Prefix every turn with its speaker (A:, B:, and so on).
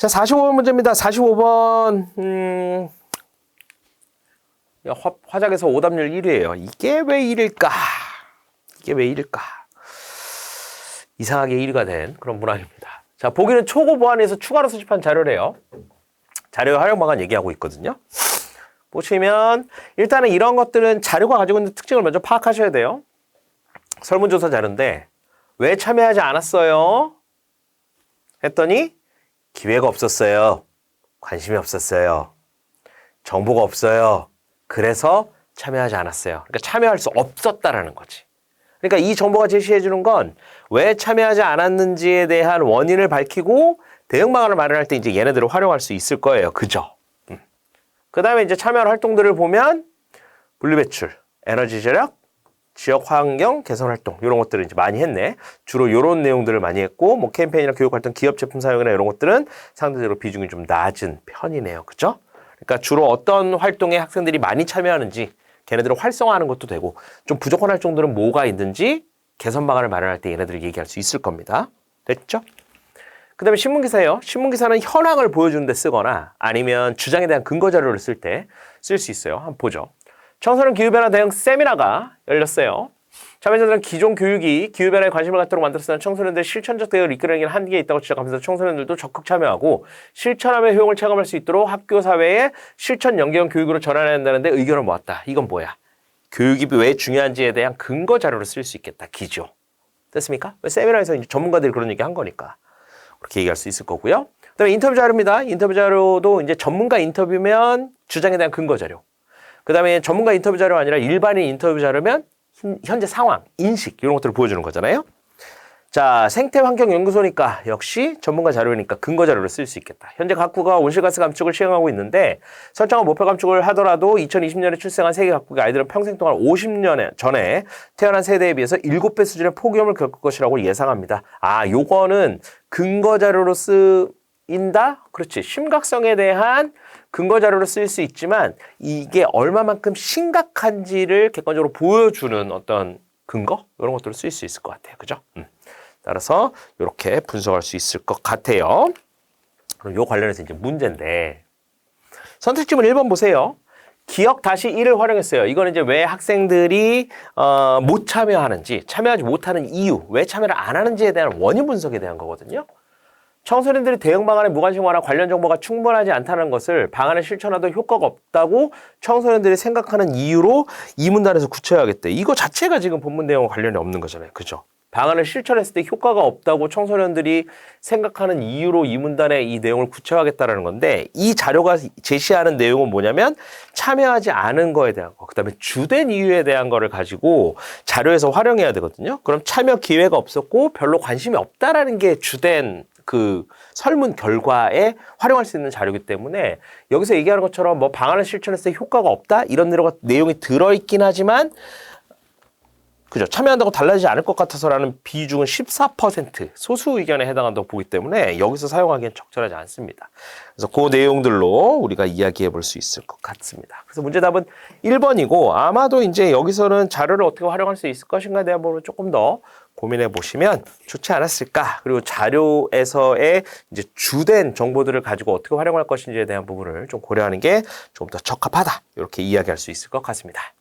A: 자, 45번 문제입니다. 45번. 음. 야, 화, 화작에서 오답률 1위예요. 이게 왜 1일까? 이게 왜 1일까? 이상하게 1위가 된 그런 문항입니다. 자, 보기는 초고 보안에서 추가로 수집한 자료래요. 자료 활용 방안 얘기하고 있거든요. 보시면 일단은 이런 것들은 자료가 가지고 있는 특징을 먼저 파악하셔야 돼요. 설문조사 자료인데 왜 참여하지 않았어요? 했더니 기회가 없었어요. 관심이 없었어요. 정보가 없어요. 그래서 참여하지 않았어요. 그러니까 참여할 수 없었다라는 거지. 그러니까 이 정보가 제시해 주는 건 왜 참여하지 않았는지에 대한 원인을 밝히고 대응 방안을 마련할 때 이제 얘네들을 활용할 수 있을 거예요. 그죠? 음. 그 다음에 이제 참여할 활동들을 보면 분리배출, 에너지 절약, 지역 환경 개선 활동 이런 것들을 이제 많이 했네. 주로 이런 내용들을 많이 했고 뭐 캠페인이나 교육 활동, 기업 제품 사용이나 이런 것들은 상대적으로 비중이 좀 낮은 편이네요. 그죠? 그러니까 주로 어떤 활동에 학생들이 많이 참여하는지 걔네들을 활성화하는 것도 되고 좀 부족한 활동들은 뭐가 있는지 개선 방안을 마련할 때 얘네들이 얘기할 수 있을 겁니다. 됐죠? 그 다음에 신문기사예요. 신문기사는 현황을 보여주는 데 쓰거나 아니면 주장에 대한 근거 자료를 쓸 때 쓸 수 있어요. 한번 보죠. 청소년 기후변화 대응 세미나가 열렸어요. 참여자들은 기존 교육이 기후변화에 관심을 갖도록 만들었으나 청소년들의 실천적 대응을 이끌어내기는 한계가 있다고 지적하면서 청소년들도 적극 참여하고 실천함의 효용을 체감할 수 있도록 학교 사회에 실천 연계형 교육으로 전환해야 한다는데 의견을 모았다. 이건 뭐야? 교육이 왜 중요한지에 대한 근거 자료를 쓸 수 있겠다. 기조. 됐습니까? 왜 세미나에서 전문가들이 그런 얘기 한 거니까. 그렇게 얘기할 수 있을 거고요. 그다음에 인터뷰 자료입니다. 인터뷰 자료도 이제 전문가 인터뷰면 주장에 대한 근거 자료. 그 다음에 전문가 인터뷰 자료가 아니라 일반인 인터뷰 자료면 현- 현재 상황, 인식 이런 것들을 보여주는 거잖아요. 자, 생태환경연구소니까 역시 전문가 자료니까 근거 자료를 쓸 수 있겠다. 현재 각국가 온실가스 감축을 시행하고 있는데 설정한 목표 감축을 하더라도 2020년에 출생한 세계 각국의 아이들은 평생 동안 50년 전에 태어난 세대에 비해서 7배 수준의 폭염을 겪을 것이라고 예상합니다. 아, 요거는 근거 자료로 쓰 인다? 그렇지. 심각성에 대한 근거 자료로 쓸수 있지만 이게 얼마만큼 심각한지를 객관적으로 보여주는 어떤 근거 이런 것들을 쓸수 있을 것 같아요. 그죠? 음. 따라서 이렇게 분석할 수 있을 것 같아요. 그럼 요 관련해서 이제 문제인데 선택 지문 1번 보세요. 기억 다시 1을 활용했어요. 이거는 이제 왜 학생들이 어, 못 참여하는지, 참여하지 못하는 이유, 왜 참여를 안 하는지에 대한 원인 분석에 대한 거거든요. 청소년들이 대응 방안에 무관심하거나 관련 정보가 충분하지 않다는 것을 방안을 실천하도 효과가 없다고 청소년들이 생각하는 이유로 이 문단에서 굳혀야겠대. 이거 자체가 지금 본문 내용과 관련이 없는 거잖아요. 그죠? 방안을 실천했을 때 효과가 없다고 청소년들이 생각하는 이유로 이 문단에 이 내용을 굳혀야겠다라는 건데 이 자료가 제시하는 내용은 뭐냐면 참여하지 않은 거에 대한 거, 그다음에 주된 이유에 대한 거를 가지고 자료에서 활용해야 되거든요. 그럼 참여 기회가 없었고 별로 관심이 없다라는 게 주된 그 설문 결과에 활용할 수 있는 자료이기 때문에 여기서 얘기하는 것처럼 뭐 방안을 실천했을 때 효과가 없다 이런 내용이- 들어있긴 하지만 그죠. 참여한다고 달라지지 않을 것 같아서라는 비중은 14% 소수 의견에 해당한다고 보기 때문에 여기서 사용하기엔 적절하지 않습니다. 그래서 그 내용들로 우리가 이야기해 볼 수 있을 것 같습니다. 그래서 문제 답은 1번이고 아마도 이제 여기서는 자료를 어떻게 활용할 수 있을 것인가에 대한 부분을 조금 더 고민해 보시면 좋지 않았을까. 그리고 자료에서의 이제 주된 정보들을 가지고 어떻게 활용할 것인지에 대한 부분을 좀 고려하는 게 좀 더 적합하다. 이렇게 이야기할 수 있을 것 같습니다.